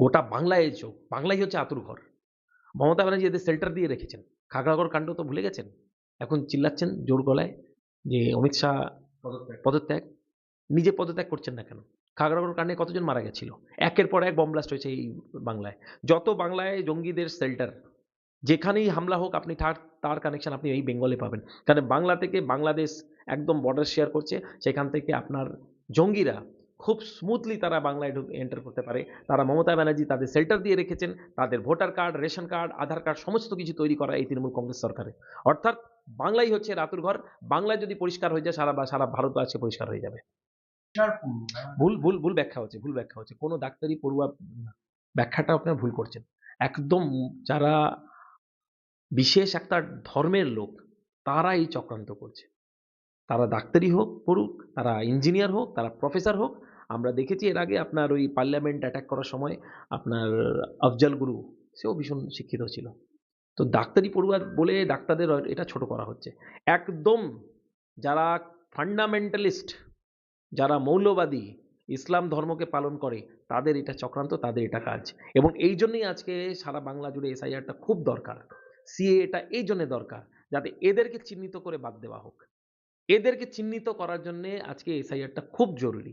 গোটা বাংলায় চোখ বাংলাই হচ্ছে আতুর ঘর। মমতা ব্যানার্জি এদের শেল্টার দিয়ে রেখেছেন। খাগড়াগড় কাণ্ড তো ভুলে গেছেন? এখন চিল্লাচ্ছেন জোর গলায় যে অমিত শাহ পদত্যাগ। নিজে পদত্যাগ করছেন না কেন? খাগড়াগড় কাণ্ডে কতজন মারা গেছিল? একের পর এক বম ব্লাস্ট হয়েছে এই বাংলায়। যত বাংলায় জঙ্গিদের শেল্টার যেখানেই হামলা হোক আপনি তার তার কানেকশন আপনি এই বেঙ্গলে পাবেন। কারণ বাংলা থেকে বাংলাদেশ একদম বর্ডার শেয়ার করছে। সেখান থেকে আপনার জঙ্গিরা খুব স্মুথলি তারা বাংলায় ঢুক এন্টার করতে পারে। তারা মমতা ব্যানার্জি তাদের শেল্টার দিয়ে রেখেছেন, তাদের voter card ration card Aadhaar card সমস্ত কিছু তৈরি করা এই তৃণমূল কংগ্রেস সরকারে। অর্থাৎ বাংলাই হচ্ছে রাতুর ঘর, বাংলায় যদি পরিষ্কার হয়ে যায়, সারা বা, সারা ভারত আজকে পরিষ্কার হয়ে যাবে। ভুল ভুল ভুল ব্যাখ্যা হচ্ছে, ভুল ব্যাখ্যা হচ্ছে। কোনো ডাক্তারি পড়ুয়া ব্যাখ্যাটা আপনার ভুল করছেন। একদম যারা বিশেষ একটা ধর্মের লোক, তারা এই চক্রান্ত করছে। তারা ডাক্তারি হোক পড়ুক, তারা ইঞ্জিনিয়ার হোক, তারা প্রফেসর হোক, আমরা দেখেছি এর আগে আপনার ওই পার্লামেন্ট অ্যাটাক করার সময় আপনার আফজাল গুরু, সেও ভীষণ শিক্ষিত ছিল। তো ডাক্তারি পড়ুয়া বলে ডাক্তারদের এটা ছোট করা হচ্ছে। একদম যারা ফান্ডামেন্টালিস্ট যারা মৌলবাদী, ইসলাম ধর্মকে পালন করে, তাদের এটা চক্রান্ত, তাদের এটা কাজ। এবং এই জন্যই আজকে সারা বাংলা জুড়ে এসআইআরটা খুব দরকার। সিএ এটা এই জন্য দরকার, যাতে এদেরকে চিহ্নিত করে বাদ দেওয়া হোক। এদেরকে চিহ্নিত করার জন্যে আজকে এসআইআরটা খুব জরুরি।